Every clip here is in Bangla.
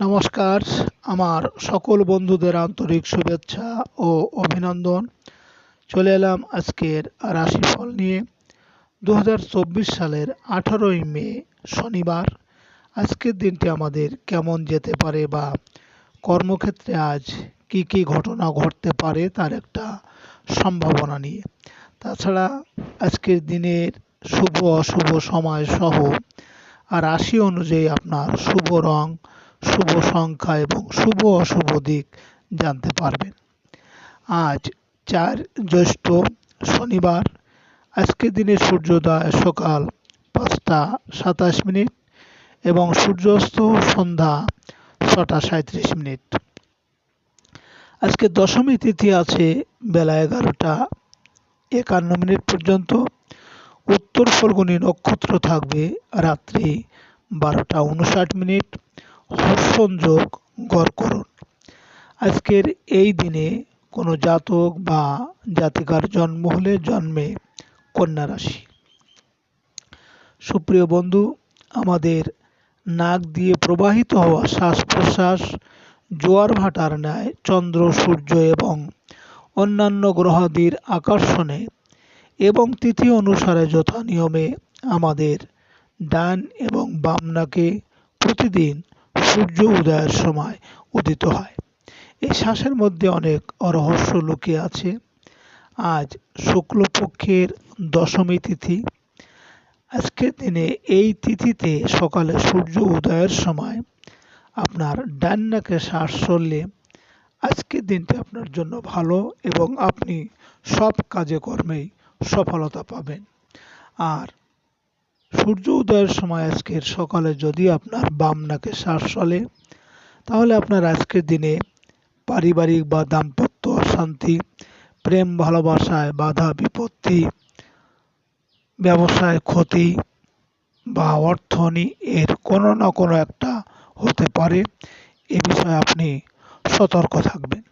নমস্কার। আমার সকল বন্ধুদের আন্তরিক শুভেচ্ছা ও অভিনন্দন। চলে এলাম আজকের রাশিফল নিয়ে। দু হাজার চব্বিশ সালের আঠারোই মে, শনিবার। আজকের দিনটি আমাদের কেমন যেতে পারে বা কর্মক্ষেত্রে আজ কি কি ঘটনা ঘটতে পারে তার একটা সম্ভাবনা নিয়ে। তাছাড়া আজকের দিনের শুভ অশুভ সময় সহ রাশি অনুযায়ী আপনার শুভ রং শুভ সংখ্যা এবং শুভ অশুভ দিক জানতে পারবেন। আজ চার জ্যৈষ্ঠ শনিবার আজকের দিনে সূর্যোদয় সকাল পাঁচটা সাতাশ মিনিট এবং সূর্যাস্ত সন্ধ্যা ছটা সাঁত্রিশ মিনিট। আজকে দশমী তিথি আছে বেলা এগারোটা একান্ন মিনিট পর্যন্ত। উত্তর ফলগুনি নক্ষত্র থাকবে রাত্রি বারোটা উনষাট মিনিট। হর্ষণযোগ গড়করণ আজকের এই দিনে কোনো জাতক বা জাতিকার জন্ম হলে জন্মে কন্যা রাশি। সুপ্রিয় বন্ধু, আমাদের নাক দিয়ে প্রবাহিত হওয়া শ্বাস প্রশ্বাস জোয়ার ভাটার ন্যায় চন্দ্র, সূর্য এবং অন্যান্য গ্রহাদির আকর্ষণে এবং তিথি অনুসারে যথা নিয়মে আমাদের ডান এবং বাম নাকে প্রতিদিন সূর্য উদয়ের সময় উদিত হয়। এই শ্বাসের মধ্যে অনেক রহস্য লুকিয়ে আছে। আজ শুক্লপক্ষের দশমী তিথি। আজকের দিনে এই তিথিতে সকালে সূর্য উদয়ের সময় আপনার ডান নাকে শ্বাস চললে আজকের দিনটি আপনার জন্য ভালো এবং আপনি সব কাজে কর্মেই সফলতা পাবেন। আর সূর্য উদয়ের সময় আজকের সকালে যদি আপনার বাম নাকে শ্বাস চলে, তাহলে আপনার আজকের দিনে পারিবারিক বা দাম্পত্য অশান্তি, প্রেম ভালোবাসায় বাধা বিপত্তি, ব্যবসায় ক্ষতি বা অর্থনি এর কোনো না কোনো একটা হতে পারে, এ বিষয়ে আপনি সতর্ক থাকবেন।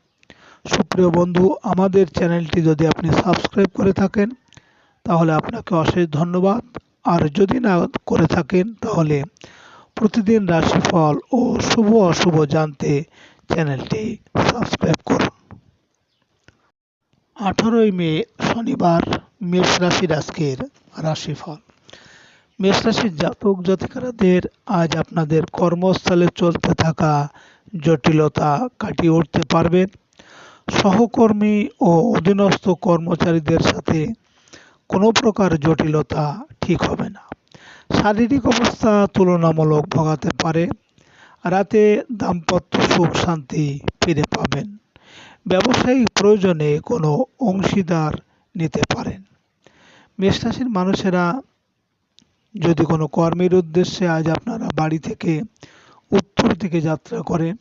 সুপ্রিয় বন্ধু, আমাদের চ্যানেলটি যদি আপনি সাবস্ক্রাইব করে থাকেন, তাহলে আপনাকে অশেষ ধন্যবাদ। আর যদি না করে থাকেন, তাহলে প্রতিদিন রাশিফল ও শুভ অশুভ জানতে চ্যানেলটি সাবস্ক্রাইব করুন। আঠারোই মে, শনিবার, মেষ রাশির আজকের রাশিফল। মেষ রাশির জাতক জাতিকারাদের আজ আপনাদের কর্মস্থলে চলতে থাকা জটিলতা কাটিয়ে উঠতে পারবেন। সহকর্মী ও অধীনস্থ কর্মচারীদের সাথে কোনো প্রকার জটিলতা ঠিক হবে না। শারীরিক অবস্থা তুলনামূলক ভোগাতে পারে। রাতে দাম্পত্য সুখ শান্তি ফিরে পাবেন। ব্যবসায়িক প্রয়োজনে কোনো অংশীদার নিতে পারেন। মেষরাশির মানুষেরা যদি কোনো কর্মের উদ্দেশ্যে আজ আপনারা বাড়ি থেকে উত্তর দিকে যাত্রা করেন,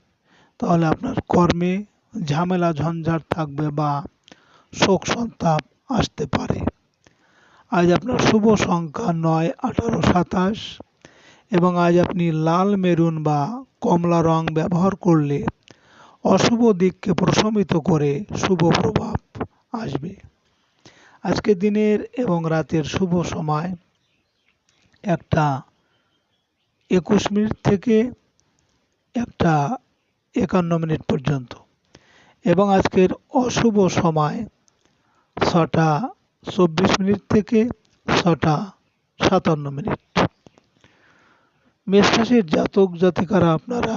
তাহলে আপনার কর্মে ঝামেলা, ঝঞ্ঝাট থাকবে বা শোক সন্তাপ আসতে পারে। আজ আপনার শুভ সংখ্যা নয়, আঠারো, সাতাশ। এবং আজ আপনি লাল মেরুন বা কমলা রং ব্যবহার করলে অশুভ দিককে প্রশমিত করে শুভ প্রভাব আসবে। আজকের দিনের এবং রাতের শুভ সময় একটা একুশ মিনিট থেকে একটা একান্ন মিনিট পর্যন্ত। এবং আজকের অশুভ সময় ছটা চব্বিশ মিনিট থেকে ছটা সাতান্ন মিনিট। মেষরাশির জাতক জাতিকারা আপনারা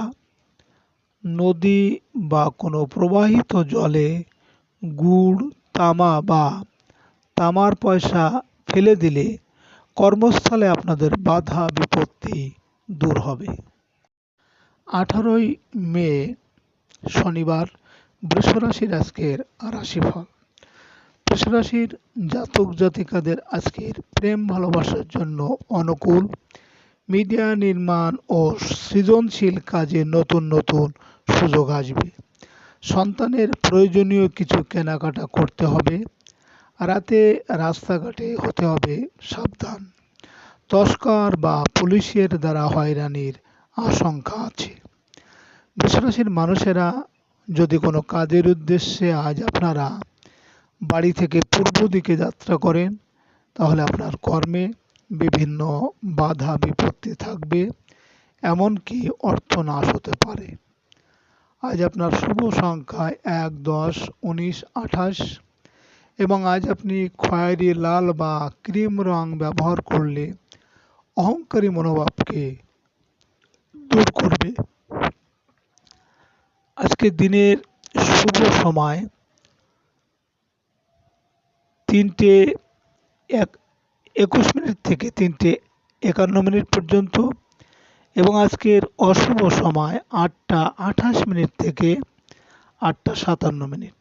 নদী বা কোনো প্রবাহিত জলে গুড়, তামা বা তামার পয়সা ফেলে দিলে কর্মস্থলে আপনাদের বাধা বিপত্তি দূর হবে। আঠারোই মে শনিবার বৃষরাশির আজকের রাশিফল। বৃষরাশির জাতক জাতিকাদের আজকের প্রেম ভালোবাসার জন্য অনুকূল মিডিয়া নির্মাণ ও সৃজনশীল কাজে নতুন নতুন সুযোগ আসবে। সন্তানের প্রয়োজনীয় কিছু কেনাকাটা করতে হবে। রাতে রাস্তাঘাটে হতে হবে সাবধান। তস্কর বা পুলিশের দ্বারা হয়রানির আশঙ্কা আছে। বৃষরাশির মানুষেরা যদি কোনো কাজের উদ্দেশ্যে আজ আপনারা বাড়ি থেকে পূর্ব দিকে যাত্রা করেন, তাহলে আপনার কর্মে বিভিন্ন বাধা বিপত্তি থাকবে, এমনকি অর্থনাশ হতে পারে। আজ আপনার শুভ সংখ্যা এক, দশ, উনিশ, আঠাশ, এবং আজ আপনি খয়েরি লাল বা ক্রিম রং ব্যবহার করলে অহংকারী মনোভাবকে দূর করবে। আজকে দিনের শুভ সময় তিনটে এক, একুশ মিনিট থেকে তিনটে একান্ন মিনিট পর্যন্ত এবং আজকের অশুভ সময় আটটা আঠাশ মিনিট থেকে আটটা সাতান্ন মিনিট।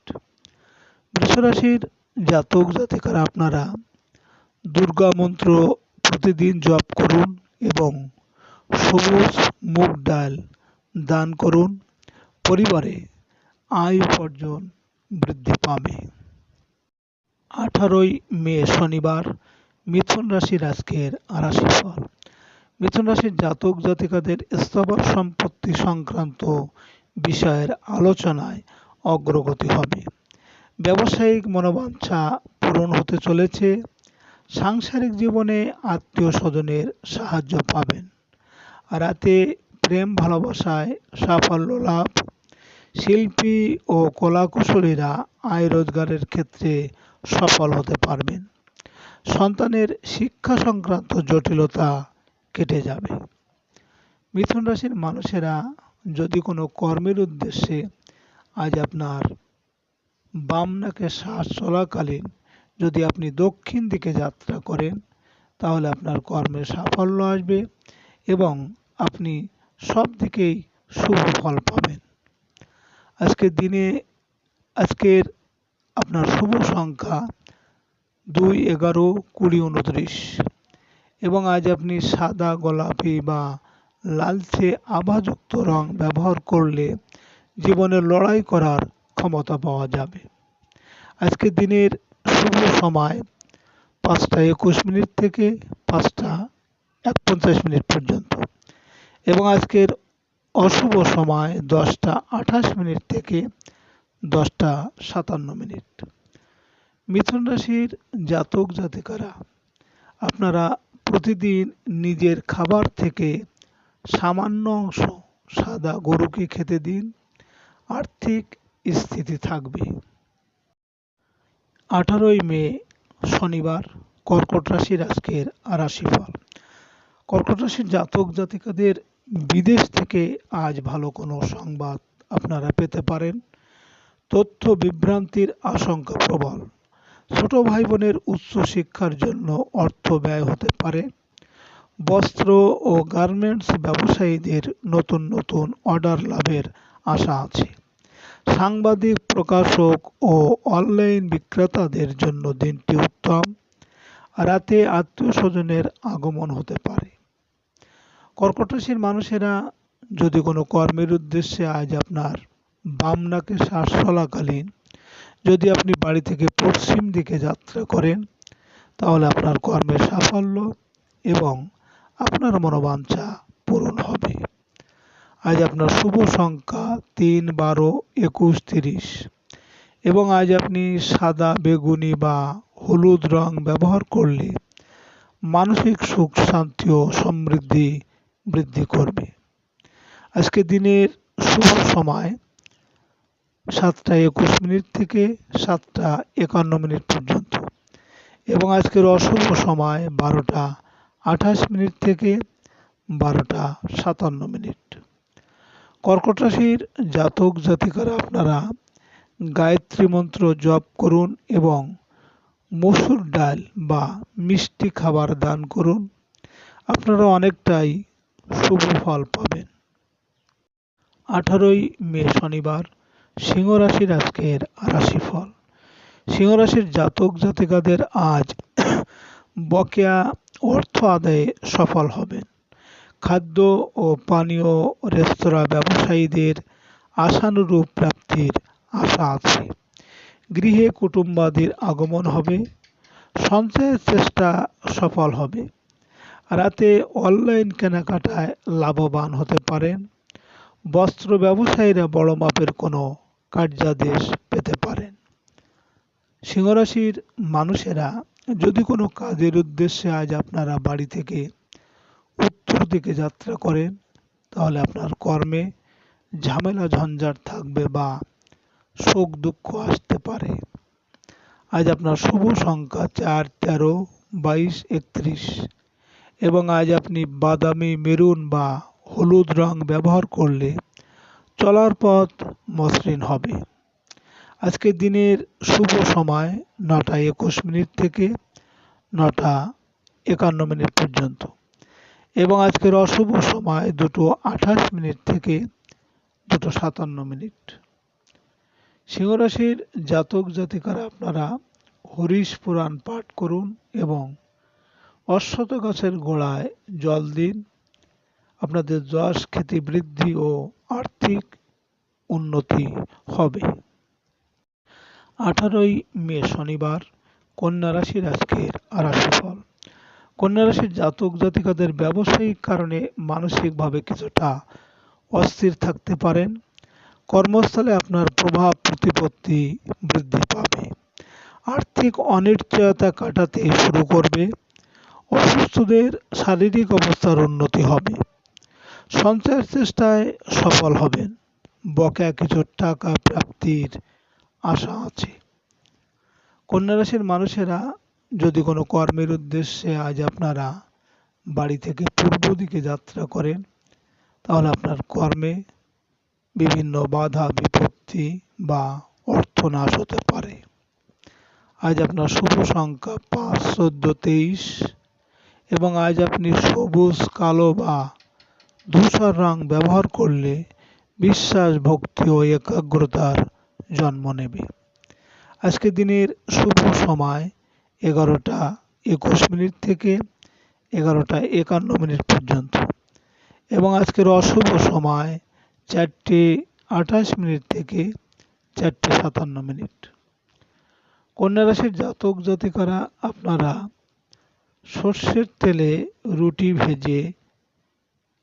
বৃষরাশির জাতক জাতিকারা আপনারা দুর্গা মন্ত্র প্রতিদিন জপ করুন এবং সবুজ মুগ ডাল দান করুন। পরিবারে আয় উপার্জন বৃদ্ধি পাবে। আঠারোই মে, শনিবার মিথুন রাশির আজকের রাশিফল মিথুন রাশির জাতক জাতিকাদের স্থাবর সম্পত্তি সংক্রান্ত বিষয়ের আলোচনায় অগ্রগতি হবে। ব্যবসায়িক মনোবাঞ্ছা পূরণ হতে চলেছে। সাংসারিক জীবনে আত্মীয় স্বজনের সাহায্য পাবেন। রাতে প্রেম ভালোবাসায় সাফল্য লাভ। শিল্পী ও কলাকুশলীরা আয় রোজগারের ক্ষেত্রে সফল হতে পারবেন। সন্তানের শিক্ষা সংক্রান্ত জটিলতা কেটে যাবে। মিথুন রাশির মানুষেরা যদি কোনো কর্মের উদ্দেশ্যে আজ আপনার বাম নাকে শ্বাস চলাকালীন যদি আপনি দক্ষিণ দিকে যাত্রা করেন, তাহলে আপনার কর্মের সাফল্য আসবে এবং আপনি সব দিকেই শুভ ফল পাবেন। আজকের দিনে, আজকের আপনার শুভ সংখ্যা দুই, এগারো, কুড়ি, উনত্রিশ। এবং আজ আপনি সাদা গোলাপি বা লালচে আভাযুক্ত রং ব্যবহার করলে জীবনে লড়াই করার ক্ষমতা পাওয়া যাবে। আজকের দিনের শুভ সময় পাঁচটা একুশ মিনিট থেকে পাঁচটা একপঞ্চাশ মিনিট পর্যন্ত। এবং আজকের অশুভ সময় দশটা আঠাশ মিনিট থেকে দশটা সাতান্ন মিনিট। মিথুন রাশির জাতক জাতিকারা, আপনারা প্রতিদিন নিজের খাবার থেকে সামান্য অংশ সাদা গরুকে খেতে দিন, আর্থিক স্থিতি থাকবে। আঠারোই মে, শনিবার, কর্কট রাশির আজকের রাশিফল। কর্কট রাশির জাতক জাতিকাদের বিদেশ থেকে আজ ভালো কোনো সংবাদ আপনারা পেতে পারেন। তথ্য বিভ্রান্তির আশঙ্কা প্রবল। ছোট ভাই বোনের উচ্চ শিক্ষার জন্য অর্থ ব্যয় হতে পারে। বস্ত্র ও গার্মেন্টস ব্যবসায়ীদের নতুন নতুন অর্ডার লাভের আশা আছে। সাংবাদিক, প্রকাশক ও অনলাইন বিক্রেতাদের জন্য দিনটি উত্তম। রাতে আত্মীয় স্বজনের আগমন হতে পারে। কর্কট মানুষেরা যদি কোনো কর্মের উদ্দেশ্যে আজ আপনার বাম নাকে শ্বাস চলাকালীন যদি আপনি বাড়ি থেকে পশ্চিম দিকে যাত্রা করেন, তাহলে আপনার কর্মের সাফল্য এবং আপনার মনোবাঞ্ছা পূরণ হবে। আজ আপনার শুভ সংখ্যা তিন, বারো, একুশ, তিরিশ। এবং আজ আপনি সাদা, বেগুনি বা হলুদ রং ব্যবহার করলে মানসিক সুখ, শান্তি ও সমৃদ্ধি বৃদ্ধি করবে। আজকে দিনের শুভ সময় সাতটা একুশ মিনিট থেকে সাতটা একান্ন মিনিট পর্যন্ত। এবং আজকের অশুভ সময় বারোটা আঠাশ মিনিট থেকে বারোটা সাতান্ন মিনিট। কর্কট রাশির জাতক জাতিকারা আপনারা গায়ত্রী মন্ত্র জপ করুন এবং মসুর ডাল বা মিষ্টি খাবার দান করুন। আপনারা অনেকটাই শুভ ফল পাবেন। আঠারোই মে শনিবার। সিংহ রাশির আজকের রাশিফল। সিংহ রাশির জাতক জাতিকাদের আজ বকেয়া অর্থ আদায়ে সফল হবেন। খাদ্য ও পানীয় রেস্তোরাঁ ব্যবসায়ীদের আশানুরূপ প্রাপ্তির আশা আছে। গৃহে কুটুম্বাদির আগমন হবে। সঞ্চয়ের চেষ্টা সফল হবে। রাতে অনলাইন কেনাকাটায় লাভবান হতে পারেন। বস্ত্র ব্যবসায়ীরা বড় মাপের কোনো কার্যাদেশ পেতে পারেন। সিংহরাশির মানুষেরা যদি কোনো কাজের উদ্দেশ্যে আজ আপনারা বাড়ি থেকে উত্তর দিকে যাত্রা করেন, তাহলে আপনার কর্মে ঝামেলা, ঝঞ্ঝাট থাকবে বা শোক, দুঃখ আসতে পারে। আজ আপনার শুভ সংখ্যা চার, তেরো, বাইশ, একত্রিশ এবং আজ আপনি বাদামি, মেরুন বা হলুদ রং ব্যবহার করলে চলার পথ মসৃণ হবে। আজকের দিনের শুভ সময় নটা একুশ মিনিট থেকে নটা একান্ন মিনিট পর্যন্ত এবং আজকের অশুভ সময় দুটো আঠাশ মিনিট থেকে দুটো সাতান্ন মিনিট। সিংহরাশির জাতক জাতিকারা আপনারা হরিশ পুরাণ পাঠ করুন এবং অশ্বত গাছের গোড়ায় জল দিন। আপনাদের যশ খ্যাতি বৃদ্ধি ও আর্থিক উন্নতি হবে। আঠারোই মে শনিবার কন্যা রাশির আজকের রাশিফল কন্যা রাশির জাতক জাতিকাদের ব্যবসায়িক কারণে মানসিকভাবে কিছুটা অস্থির থাকতে পারেন। কর্মস্থলে আপনার প্রভাব প্রতিপত্তি বৃদ্ধি পাবে। আর্থিক অনিশ্চয়তা কাটাতে শুরু করবে। অসুস্থদের শারীরিক অবস্থার উন্নতি হবে। সঞ্চয়ের চেষ্টায় সফল হবেন। বকেয়া কিছু টাকা প্রাপ্তির আশা আছে। কন্যা রাশির মানুষেরা যদি কোনো কর্মের উদ্দেশ্যে আজ আপনারা বাড়ি থেকে পূর্ব দিকে যাত্রা করেন, তাহলে আপনার কর্মে বিভিন্ন বাধা, বিপত্তি বা অর্থনাশ হতে পারে। আজ আপনার শুভ সংখ্যা পাঁচ, চোদ্দ, তেইশ এবং আজ আপনি সবুজ, কালো বা ধূসর রং ব্যবহার করলে বিশ্বাস ভক্তি ও একাগ্রতার জন্ম নেবে। আজকের দিনের শুভ সময় এগারোটা একুশ মিনিট থেকে এগারোটা একান্ন মিনিট পর্যন্ত এবং আজকের অশুভ সময় চারটে আঠাশ মিনিট থেকে চারটে সাতান্ন মিনিট। কন্যা রাশির জাতক জাতিকারা, আপনারা সর্ষের তেলে রুটি ভেজে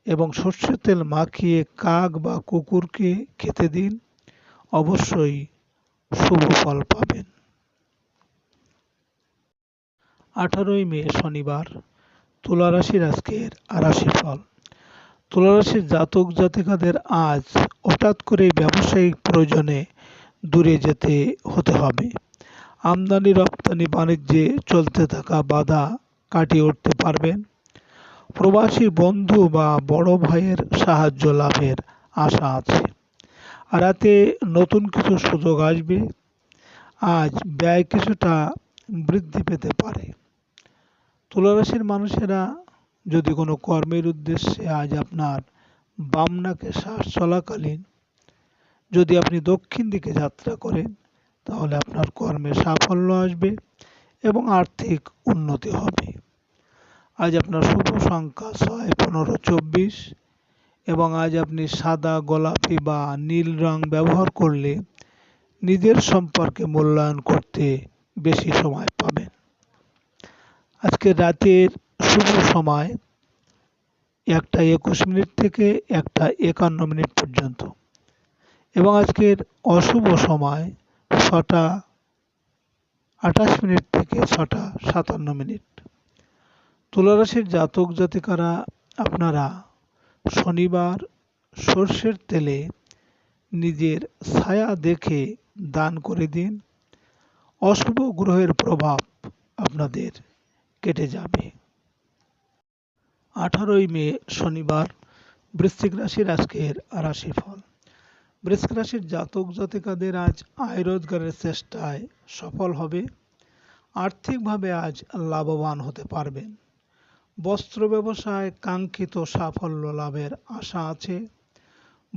এবং সর্ষের তেল মাখিয়ে কাক বা কুকুরকে খেতে দিন। অবশ্যই শুভ ফল পাবেন। আঠারোই মে, শনিবার। তুলা রাশির আজকের আরাশি ফল। তুলা রাশির জাতক জাতিকাদের আজ হঠাৎ করে ব্যবসায়িক প্রয়োজনে দূরে যেতে হতে হবে। আমদানি রপ্তানি বাণিজ্যে চলতে থাকা বাধা কাটিয়ে উঠতে পারবেন। প্রবাসী বন্ধু বা বড় ভাইয়ের সাহায্য লাভের আশা আছে। রাতে নতুন কিছু সুযোগ আসবে। আজ ব্যয় কিছুটা বৃদ্ধি পেতে পারে। তুলারাশির মানুষেরা যদি কোনো কর্মের উদ্দেশ্যে আজ আপনার বামনাকে শ্বাস চলাকালীন যদি আপনি দক্ষিণ দিকে যাত্রা করেন, তাহলে আপনার কর্মে সাফল্য আসবে এবং আর্থিক উন্নতি হবে। আজ আপনার শুভ সংখ্যা ছয়, পনেরো, চব্বিশ এবং আজ আপনি সাদা, গোলাপি বা নীল রং ব্যবহার করলে নিজের সম্পর্কে মূল্যায়ন করতে বেশি সময় পাবেন। আজকে রাতের শুভ সময় একটা একুশ মিনিট থেকে একটা একান্ন মিনিট পর্যন্ত এবং আজকের অশুভ সময় ছটা আঠাশ মিনিট থেকে ছটা সাতান্ন মিনিট। তুলারাশির জাতক জাতিকারা, আপনারা শনিবার সর্ষের তেলে নিজের ছায়া দেখে দান করে দিন। অশুভ গ্রহের প্রভাব আপনাদের কেটে যাবে। আঠারোই মে শনিবার, বৃশ্চিক রাশির আজকের রাশিফল। বৃশ্চিক রাশির জাতক জাতিকাদের আজ আয় রোজগারের চেষ্টায় সফল হবে। আর্থিকভাবে আজ লাভবান হতে পারবেন। বস্ত্র ব্যবসায় কাঙ্ক্ষিত সাফল্য লাভের আশা আছে।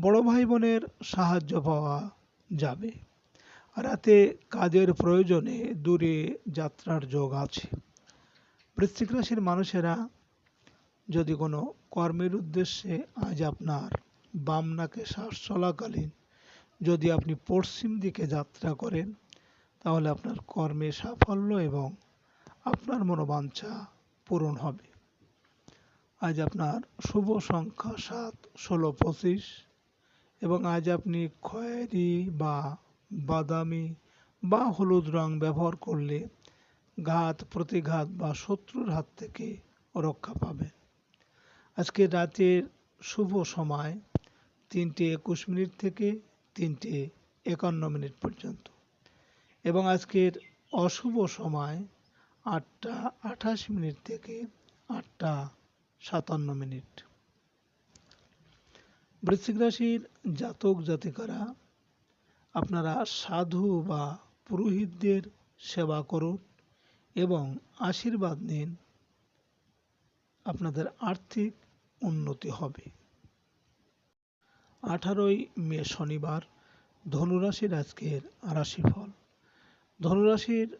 বড় ভাই বোনের সাহায্য পাওয়া যাবে। রাতে কাজের প্রয়োজনে দূরে যাত্রার যোগ আছে। বৃশ্চিক রাশির মানুষেরা যদি কোনো কর্মের উদ্দেশ্যে আজ আপনার বামনাকে শ্বাস চলাকালীন যদি আপনি পশ্চিম দিকে যাত্রা করেন, তাহলে আপনার কর্মে সাফল্য এবং আপনার মনোবাঞ্ছা পূরণ হবে। আজ আপনার শুভ সংখ্যা সাত, ষোলো, পঁচিশ। এবং আজ আপনি খয়েরি বা বাদামি বা হলুদ রং ব্যবহার করলে ঘাত, প্রতিঘাত বা শত্রুর হাত থেকে রক্ষা পাবেন। আজকে রাতের শুভ সময় তিনটে একুশ মিনিট থেকে তিনটে একান্ন মিনিট পর্যন্ত। এবং আজকের অশুভ সময় আটটা আঠাশ মিনিট থেকে আটটা সাতান্ন মিনিট। বৃশ্চিক রাশির জাতক জাতিকারা, আপনারা সাধু বা পুরোহিতদের সেবা করুন এবং আশীর্বাদ নিন, আপনাদের আর্থিক উন্নতি হবে। আঠারোই মে শনিবার, ধনুরাশির আজকের রাশিফল। ধনুরাশির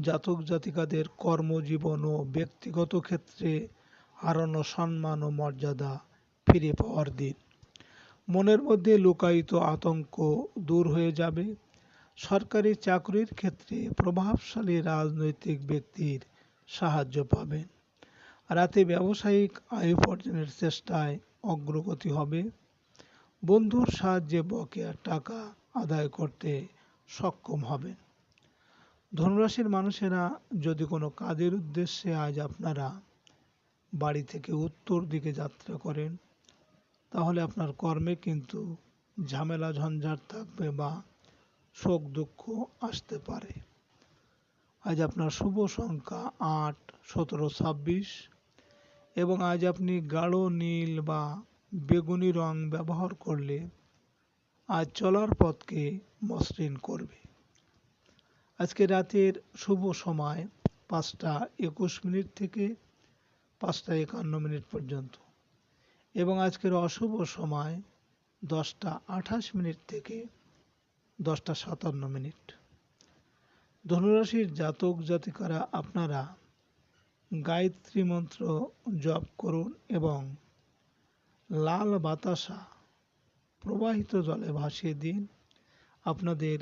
জাতক জাতিকাদের কর্মজীবন ও ব্যক্তিগত ক্ষেত্রে হারানো সম্মান ও মর্যাদা ফিরে পাওয়ার দিন। মনের মধ্যে লুকায়িত আতঙ্ক দূর হয়ে যাবে। সরকারি চাকরির ক্ষেত্রে প্রভাবশালী রাজনৈতিক ব্যক্তির সাহায্য পাবেন। রাতে ব্যবসায়িক আয় উপার্জনের চেষ্টায় অগ্রগতি হবে। বন্ধুর সাহায্যে বকেয়ার টাকা আদায় করতে সক্ষম হবেন। ধনুরাশির মানুষেরা যদি কোনো কাজের উদ্দেশ্যে আজ আপনারা বাড়ি থেকে উত্তর দিকে যাত্রা করেন, তাহলে আপনার কর্মে কিন্তু ঝামেলা, ঝঞ্ঝাট থাকবে বা শোক দুঃখ আসতে পারে। আজ আপনার শুভ সংখ্যা আট, সতেরো, ছাব্বিশ এবং আজ আপনি গাঢ় নীল বা বেগুনি রং ব্যবহার করলে আজ চলার পথকে মসৃণ করবে। আজকে রাতের শুভ সময় পাঁচটা একুশ মিনিট থেকে পাঁচটা একান্ন মিনিট পর্যন্ত। এবং আজকের অশুভ সময় দশটা আঠাশ মিনিট থেকে দশটা সাতান্ন মিনিট। ধনুরাশির জাতক জাতিকারা, আপনারা গায়ত্রী মন্ত্র জপ করুন এবং লাল বাতাসা প্রবাহিত জলে ভাসিয়ে দিন। আপনাদের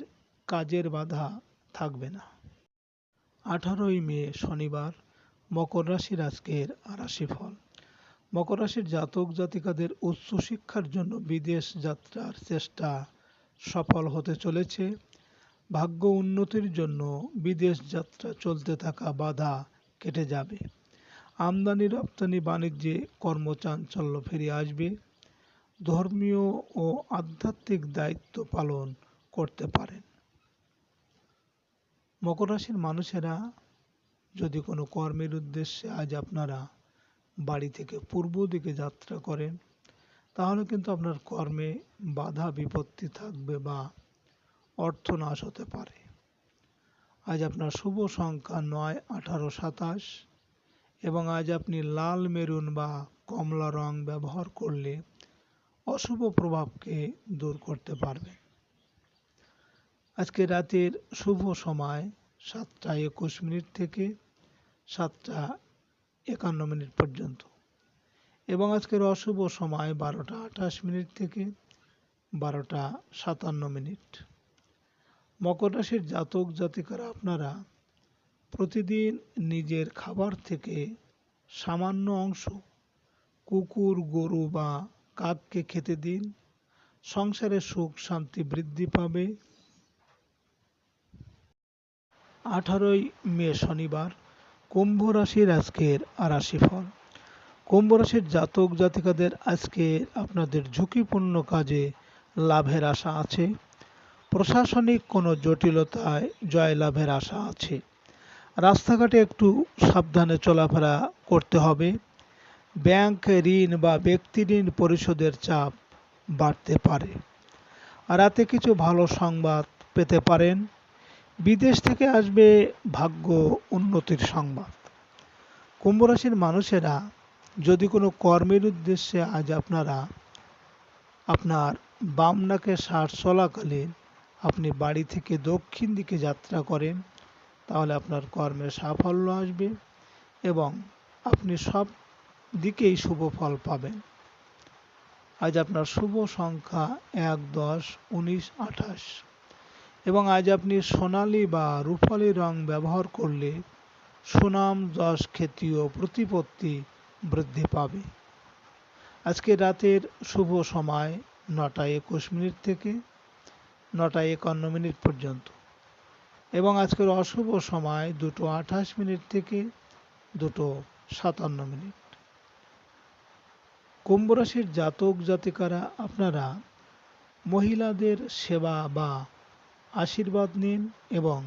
কাজের বাধা থাকবে না। আঠারোই মে শনিবার মকর রাশির আজকের রাশিফল মকর রাশির জাতক জাতিকাদের উচ্চশিক্ষার জন্য বিদেশ যাত্রার চেষ্টা সফল হতে চলেছে। ভাগ্য উন্নতির জন্য বিদেশ যাত্রা চলতে থাকা বাধা কেটে যাবে। আমদানি, রপ্তানি, বাণিজ্যে কর্মচাঞ্চল্য ফিরে আসবে। ধর্মীয় ও আধ্যাত্মিক দায়িত্ব পালন করতে পারেন। মকর রাশির মানুষেরা যদি কোনো কর্মের উদ্দেশ্যে আজ আপনারা বাড়ি থেকে পূর্ব দিকে যাত্রা করেন, তাহলে কিন্তু আপনার কর্মে বাধা বিপত্তি থাকবে বা অর্থনাশ হতে পারে। আজ আপনার শুভ সংখ্যা নয়, আঠারো, সাতাশ এবং আজ আপনি লাল, মেরুন বা কমলা রং ব্যবহার করলে অশুভ প্রভাবকে দূর করতে পারবেন। আজকে রাতের শুভ সময় সাতটা একুশ মিনিট থেকে সাতটা একান্ন মিনিট পর্যন্ত। এবং আজকের অশুভ সময় বারোটা আঠাশ মিনিট থেকে বারোটা সাতান্ন মিনিট। মকর রাশির জাতক জাতিকারা, আপনারা প্রতিদিন নিজের খাবার থেকে সামান্য অংশ কুকুর, গরু বা কাককে খেতে দিন। সংসারে সুখ, শান্তি বৃদ্ধি পাবে। আঠারোই মে শনিবার, কুম্ভ রাশির আজকের রাশিফল। কুম্ভ রাশির জাতক জাতিকাদের আজকে আপনাদের ঝুঁকিপূর্ণ কাজে লাভের আশা আছে। প্রশাসনিক কোনো জটিলতায় জয়লাভের আশা আছে। রাস্তাঘাটে একটু সাবধানে চলাফেরা করতে হবে। ব্যাংক ঋণ বা ব্যক্তি ঋণ পরিশোধের চাপ বাড়তে পারে। রাতে কিছু ভালো সংবাদ পেতে পারেন। বিদেশ থেকে আসবে ভাগ্য উন্নতির সংবাদ। কুম্ভ রাশির মানুষেরা যদি কোনো কর্মের উদ্দেশ্যে আজ আপনারা আপনার বাম নাকে চলাকালীন আপনি বাড়ি থেকে দক্ষিণ দিকে যাত্রা করেন, তাহলে আপনার কর্মে সাফল্য আসবে এবং আপনি সব দিকেই শুভ ফল পাবেন। আজ আপনার শুভ সংখ্যা এক দশ উনিশ আঠাশ। এবং আজ আপনি সোনালি বা রূপালি রং ব্যবহার করলে সুনাম, যশ, খ্যাতি ও প্রতিপত্তি বৃদ্ধি পাবে। আজকে রাতের শুভ সময় নটা একুশ মিনিট থেকে নটা একান্ন মিনিট পর্যন্ত এবং আজকের অশুভ সময় দুটো আঠাশ মিনিট থেকে দুটো সাতান্ন মিনিট। কুম্ভ রাশির জাতক জাতিকারা, আপনারা মহিলাদের সেবা বা আশীর্বাদ নিন এবং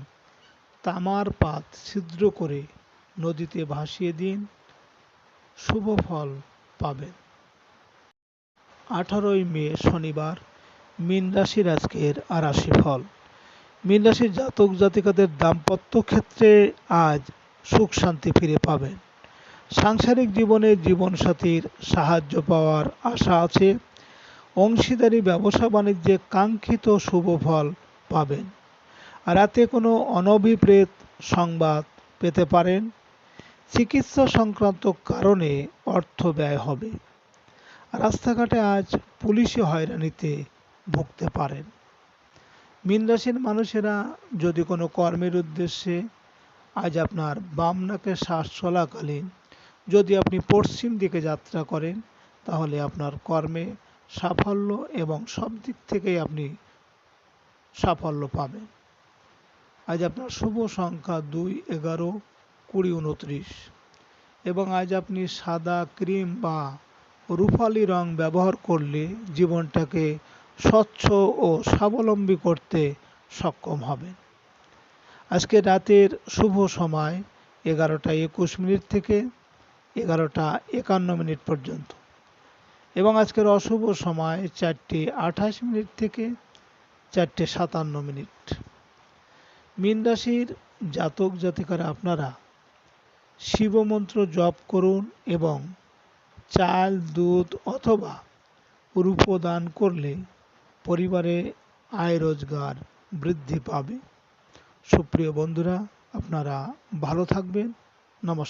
তামার পাত ছিদ্র করে নদীতে ভাসিয়ে দিন। শুভ ফল পাবেন। আঠারোই মে, শনিবার। মীন রাশির আজকের রাশি ফল। মীন রাশির জাতক জাতিকাদের দাম্পত্য ক্ষেত্রে আজ সুখ শান্তি ফিরে পাবেন। সাংসারিক জীবনে জীবনসাথীর সাহায্য পাওয়ার আশা আছে। অংশীদারি, ব্যবসা, বাণিজ্যে কাঙ্ক্ষিত শুভ ফল পাবেন। রাতে কোনো অনভিপ্রেত সংবাদ পেতে পারেন। চিকিৎসা সংক্রান্ত কারণে অর্থ ব্যয় হবে। রাস্তাঘাটে আজ পুলিশি হয়রানিতে ভুগতে পারেন। মীন রাশির মানুষেরা যদি কোনো কর্মের উদ্দেশ্যে আজ আপনার বাম নাকে শ্বাস চলাকালীন যদি আপনি পশ্চিম দিকে যাত্রা করেন, তাহলে আপনার কর্মে সাফল্য এবং সব দিক থেকেই আপনি সাফল্য পাবেন আজ আপনার শুভ সংখ্যা দুই, এগারো, কুড়ি, উনত্রিশ। এবং আজ আপনি সাদা ক্রিম বা রুফালি রং ব্যবহার করলে জীবনটাকে স্বচ্ছ ও স্বাবলম্বী করতে সক্ষম হবেন। আজকে রাতের শুভ সময় এগারোটা একুশ মিনিট থেকে এগারোটা একান্ন মিনিট পর্যন্ত। এবং আজকের অশুভ সময় চারটে আঠাশ মিনিট থেকে চারটে সাতান্ন মিনিট। মীন রাশির জাতক জাতিকারা আপনারা শিবমন্ত্র জপ করুন এবং চাল, দুধ অথবা রূপদান করলে পরিবারে আয় রোজগার বৃদ্ধি পাবে। সুপ্রিয় বন্ধুরা, আপনারা ভালো থাকবেন। নমস্কার।